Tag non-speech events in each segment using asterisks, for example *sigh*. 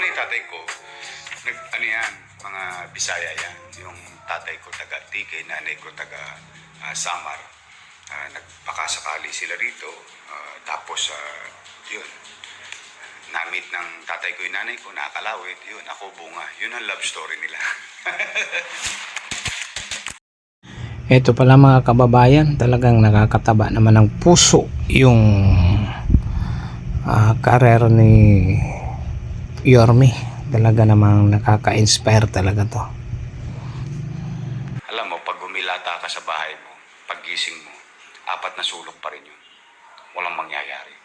nanay tatay ko, nag, ano yan, mga Bisaya yan. Yung tatay ko taga Tike, nanay ko taga ah, Samar. Ah, nagpakasakali sila rito. Ah, tapos, ah, yun, namit ng tatay ko yung nanay ko, nakakalawit. Yun, ako bunga. Yun ang love story nila. *laughs* Ito pala mga kababayan, talagang nakakataba naman ng puso yung ah, karer ni Yormi. Talaga namang nakaka-inspire talaga to. Alam mo, pag humilata ka sa bahay mo, paggising mo, apat na sulok pa rin yun. Walang mangyayari.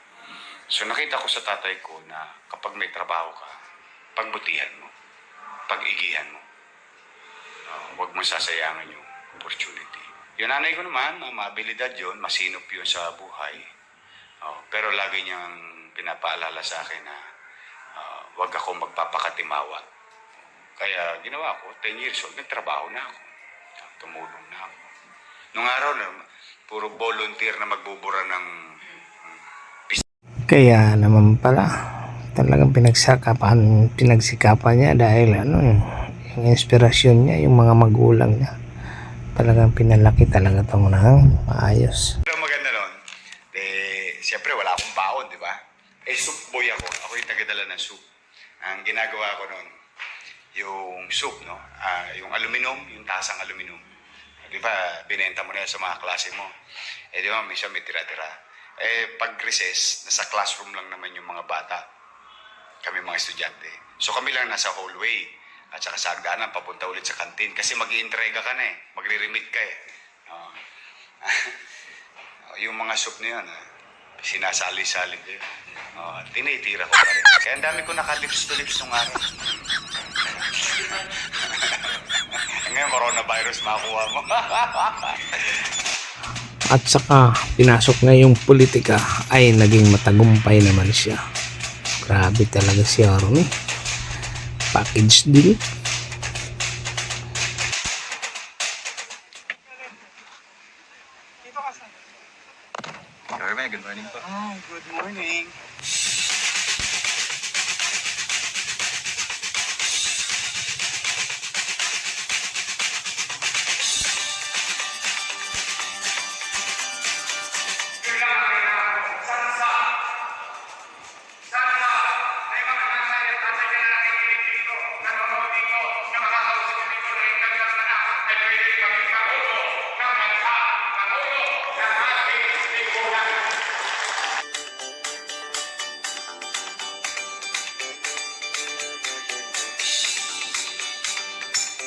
So nakita ko sa tatay ko na kapag may trabaho ka, pagbutihan mo, pag-igihan mo. Uh, huwag mo sasayangin yung opportunity. Yung nanay ko naman, ang mabilidad yun, masinop yun sa buhay. Oh, pero lagi niyang pinapaalala sa akin na ah, huwag ako magpapakatimawa. Kaya ginawa ko, 10 years old, nagtrabaho na ako. Tumulong na ako. Nung araw na, puro volunteer na magbubura ng Kaya naman pala, talagang pinagsakapan, pinagsikapan niya dahil ano, yung inspirasyon niya, yung mga magulang niya. Talagang pinalaki talaga itong nang maayos. Pero maganda nun, eh, siyempre wala akong baon, di ba? Eh, soup boy ako. Ako yung tagadala ng soup. Ang ginagawa ko nun, yung soup, no? Ah, yung aluminum, yung tasang aluminum. Di ba, binenta mo na sa mga klase mo. Eh, di ba, minsan may tira-tira. Eh, pag recess, nasa classroom lang naman yung mga bata. Kami mga estudyante. So kami lang nasa hallway. At saka sa hagdanan, papunta ulit sa kantin. Kasi mag ka na eh. Magre-remit ka eh. Oh, *laughs* yung mga soup na yun, ah, sinasali-sali ko yun. Oh, tinitira ko pa rin. Kaya ang dami ko naka-lips to lips nung araw. *laughs* Ngayon, coronavirus makuha mo. *laughs* At saka pinasok na yung politika ay naging matagumpay naman siya. Grabe talaga si Yormi. Package deal. Carmen, good morning. Oh, good morning.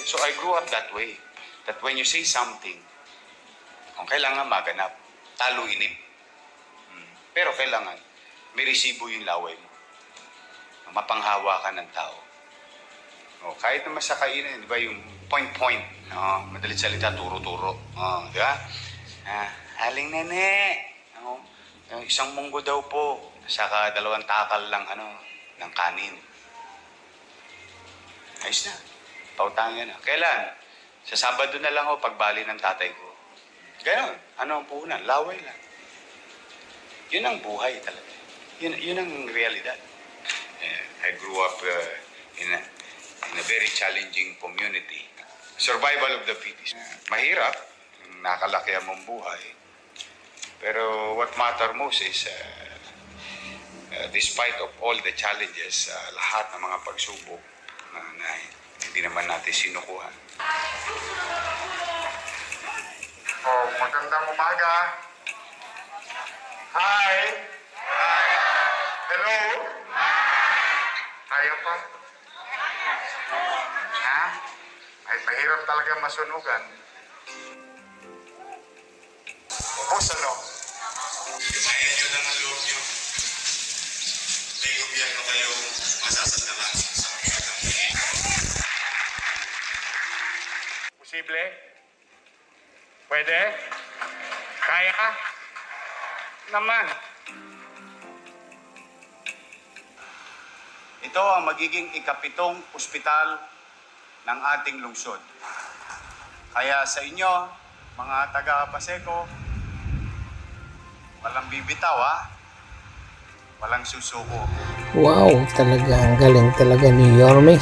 So I grew up that way. That when you say something, kung kailangan maganap, talo inip. Hmm. Pero kailangan, may resibo yung laway mo. Mapanghawa ka ng tao. Oh, kahit naman sa kainan, di ba, yung point-point. Oh, madalit salita, turo-turo. Oh, di ba? Ah, aling nene. Oh, isang munggo daw po. Saka dalawang takal lang, ano, ng kanin. Ayos na. Pautangan na. Kailan? Sa Sabado na lang ako pagbali ng tatay ko. Ganon. Ano ang puhunan? Laway lang. Yun ang buhay talaga. Yun, yun ang realidad. Eh, I grew up uh, in, a, in a very challenging community. Survival of the fittest. Mahirap. Nakalaki ang mong buhay. Pero what matter most is uh, uh, despite of all the challenges, uh, lahat ng mga pagsubok na, na hindi naman natin sinukuha. Oh, magandang umaga. Hi. Hello. Kaya pa? Ha? Ay, mahirap talaga masunugan. Ubus ano? Kaya nyo lang ang loob nyo. May gobyerno kayo masasandalan Posible? Pwede? Kaya ka? Naman. Ito ang magiging ikapitong ospital ng ating lungsod. Kaya sa inyo, mga taga Paseco, walang bibitaw ha. Walang susuko. Wow, talaga ang galing talaga ni Yorme.